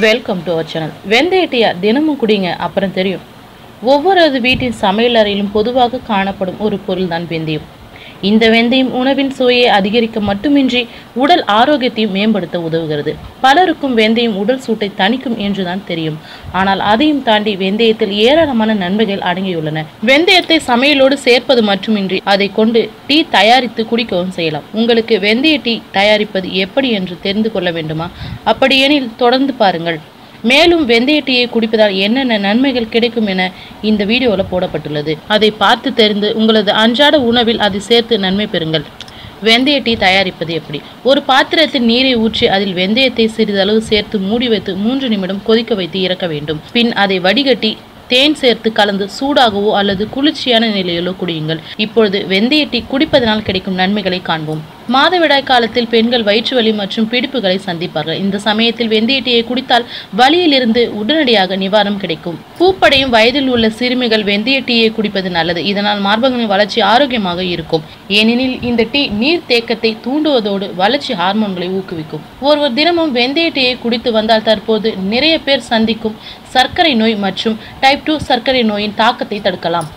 Welcome to our channel வெந்தய தினமும் குடிங்க அப்புறம் தெரியும். ஒவ்வொரு வீட்டின் சமையல் அறையிலும் பொதுவாக காணப்படும் ஒரு பொருள் தான் வெந்தயம். இந்த வெந்தயம் உணவின் சுவையை அதிகரிக்க மட்டுமின்றி உடல் ஆரோக்கியத்தையும் மேம்படுத்த உதவுகிறது. பலருக்கும் வெந்தயம் உடல் சூட்டை தணிக்கும் என்றுதான் தெரியும். ஆனால் அதையும் தாண்டி வெந்தயத்தில் ஏராளமான நன்மைகள் அடங்கியுள்ளன. வெந்தயத்தை சமையலோடு சேர்ப்பது மட்டுமின்றி அதை கொண்டு டீ தயாரித்து குடிக்கவும் செய்யலாம். உங்களுக்கு வெந்தய டீ தயாரிப்பது எப்படி என்று தெரிந்து கொள்ள வேண்டுமா? அப்படியெனில் தொடர்ந்து பாருங்கள். மேலும் வெந்தய டீயை குடிப்பதால் என்னென்ன நன்மைகள் கிடைக்கும் என இந்த வீடியோவில் போடப்பட்டுள்ளது. அதை பார்த்து தெரிந்து உங்களது அன்றாட உணவில் அதை சேர்த்து நன்மை பெறுங்கள். வெந்தய டீ தயாரிப்பது எப்படி? ஒரு பாத்திரத்தில் நீரை ஊற்றி அதில் வெந்தயத்தை சிறிதளவு சேர்த்து மூடி வைத்து மூன்று நிமிடம் கொதிக்க வைத்து இறக்க வேண்டும். பின் அதை வடிகட்டி தேன் சேர்த்து கலந்து சூடாகவோ அல்லது குளிர்ச்சியான நிலையிலோ குடியுங்கள். இப்பொழுது வெந்தய டீ குடிப்பதனால் கிடைக்கும் நன்மைகளை காண்போம். மாதவிடாய் காலத்தில் பெண்கள் வயிற்று வலி மற்றும் பிடிப்புகளை சந்திப்பார்கள். இந்த சமயத்தில் வெந்தயத்தையை குடித்தால் வலியிலிருந்து உடனடியாக நிவாரணம் கிடைக்கும். பூப்படையும் வயதில் உள்ள சிறுமிகள் வெந்தய டீயை குடிப்பது நல்லது. இதனால் மார்பகங்களின் வளர்ச்சி ஆரோக்கியமாக இருக்கும். ஏனெனில் இந்த டீ நீர் தேக்கத்தை தூண்டுவதோடு வளர்ச்சி ஹார்மோன்களை ஊக்குவிக்கும். ஒருவர் தினமும் வெந்தய டீயை குடித்து வந்தால் தற்போது நிறைய பேர் சந்திக்கும் சர்க்கரை நோய் மற்றும் டைப் டூ சர்க்கரை நோயின் தாக்கத்தை தடுக்கலாம்.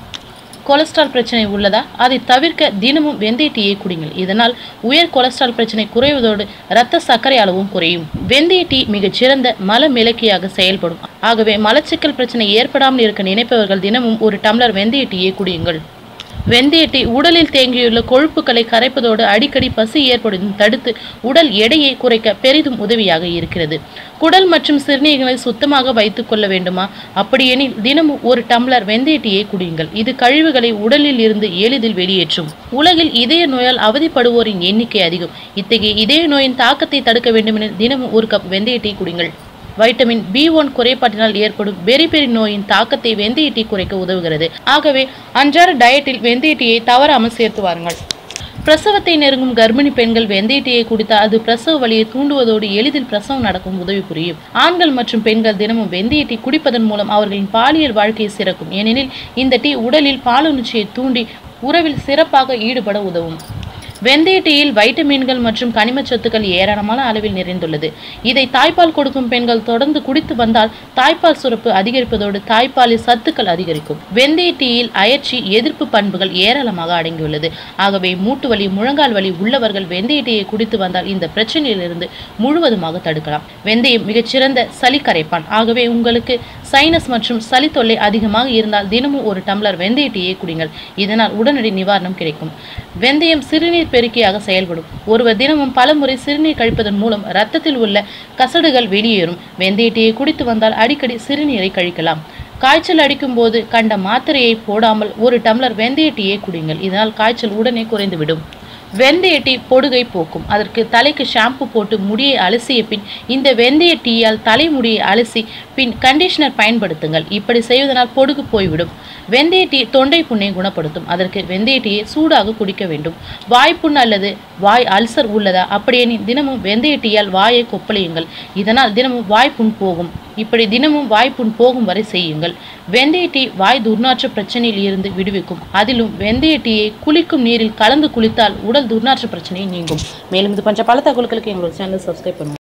கொலஸ்ட்ரால் பிரச்சனை உள்ளதா? அதை தவிர்க்க தினமும் வெந்தய டீயை குடிங்கள். இதனால் உயர் கொலஸ்ட்ரால் பிரச்சனை குறைவதோடு இரத்த சர்க்கரை அளவும் குறையும். வெந்தய டீ மிகச் சிறந்த மல மிளக்கியாக செயல்படும். ஆகவே மலச்சிக்கல் பிரச்சனை ஏற்படாமல் இருக்க நினைப்பவர்கள் தினமும் ஒரு டம்ளர் வெந்தய டீயை குடியுங்கள். வெந்தயத்தை உடலில் தேங்கியுள்ள கொழுப்புகளை கரைப்பதோடு அடிக்கடி பசி ஏற்படுவதும் தடுத்து உடல் எடையை குறைக்க பெரிதும் உதவியாக இருக்கிறது. குடல் மற்றும் சிறுநீர்களை சுத்தமாக வைத்துக் கொள்ள வேண்டுமா? அப்படியெனில் தினமும் ஒரு டம்ளர் வெந்தய டீயை குடியுங்கள். இது கழிவுகளை உடலில் இருந்து எளிதில் வெளியேற்றும். உலகில் இதய நோயால் அவதிப்படுவோரின் எண்ணிக்கை அதிகம். இத்தகைய இதய நோயின் தாக்கத்தை தடுக்க வேண்டுமெனில் தினமும் ஒரு கப் வெந்தய டீ குடிங்கள் வைட்டமின் பி ஒன் குறைபாட்டினால் ஏற்படும் பெரி பெரி நோயின் தாக்கத்தை வெந்தய டீ குறைக்க உதவுகிறது. ஆகவே அன்றாட டயட்டில் வெந்தயட்டியை தவறாமல் சேர்த்து வாருங்கள். பிரசவத்தை நெருங்கும் கர்ப்பிணி பெண்கள் வெந்தயத்தையை குடித்தால் அது பிரசவ வலியை தூண்டுவதோடு எளிதில் பிரசவம் நடக்கும் உதவி புரியும். ஆண்கள் மற்றும் பெண்கள் தினமும் வெந்தயத்தை குடிப்பதன் மூலம் அவர்களின் பாலியல் வாழ்க்கையை சிறக்கும். ஏனெனில் இந்த டீ உடலில் பாலுணர்ச்சியை தூண்டி உறவில் சிறப்பாக ஈடுபட உதவும். வெந்தய டீயில் வைட்டமின்கள் மற்றும் கனிமச் சத்துக்கள் ஏராளமான அளவில் நிறைந்துள்ளது. இதை தாய்ப்பால் கொடுக்கும் பெண்கள் தொடர்ந்து குடித்து வந்தால் தாய்ப்பால் சுரப்பு அதிகரிப்பதோடு தாய்ப்பாலில் சத்துக்கள் அதிகரிக்கும். வெந்தய டீயில் அயற்சி எதிர்ப்பு பண்புகள் ஏராளமாக அடங்கியுள்ளது. ஆகவே மூட்டு வலி முழங்கால் வலி உள்ளவர்கள் வெந்தய டீயை குடித்து வந்தால் இந்த பிரச்சனையிலிருந்து முழுவதுமாக தடுக்கலாம். வெந்தயம் மிகச்சிறந்த சளி கரைப்பான் ஆகவே உங்களுக்கு சைனஸ் மற்றும் சளி தொல்லை அதிகமாக இருந்தால் தினமும் ஒரு டம்ளர் வெந்தய டீயை குடிங்கள். இதனால் உடனடி நிவாரணம் கிடைக்கும். வெந்தயம் சிறுநீர் பெருக்கியாக செயல்படும். ஒருவர் தினமும் பலமுறை சிறுநீர் கழிப்பதன் மூலம் இரத்தத்தில் உள்ள கசடுகள் வெளியேறும். வெந்தய டீயை குடித்து வந்தால் அடிக்கடி சிறுநீரை கழிக்கலாம். காய்ச்சல் அடிக்கும் போது கண்ட மாத்திரையை போடாமல் ஒரு டம்ளர் வெந்தய டீயை குடிங்கள். இதனால் காய்ச்சல் உடனே குறைந்துவிடும். வெந்தய டீ பொடுகை போக்கும். அதற்கு தலைக்கு ஷாம்பு போட்டு முடியை அலசிய பின் இந்த வெந்தய டீயால் தலைமுடியை அலசி பின் கண்டிஷனர் பயன்படுத்துங்கள். இப்படி செய்வதனால் பொடுகு போய்விடும். வெந்தய டீ தொண்டை புண்ணை குணப்படுத்தும். அதற்கு வெந்தய டீயை சூடாக குடிக்க வேண்டும். வாய்ப்புண் அல்லது வாய் அல்சர் உள்ளதா? அப்படியே தினமும் வெந்தய டீயால் வாயை கொப்பளியுங்கள். இதனால் தினமும் வாய்ப்புண் போகும். இப்படி தினமும் வாய்ப்புண் போகும் வரை செய்யுங்கள். வெந்தய டீ வாய் துர்நாற்ற பிரச்சனையில் இருந்து விடுவிக்கும். அதிலும் வெந்தய டீயை குளிக்கும் நீரில் கலந்து குளித்தால் உடல் துர்நாற்ற பிரச்சனை நீங்கும். மேலும் இது பஞ்ச பல தகவல்களுக்கு எங்களோட சேனல் சப்ஸ்கிரைப் பண்ணுங்கள்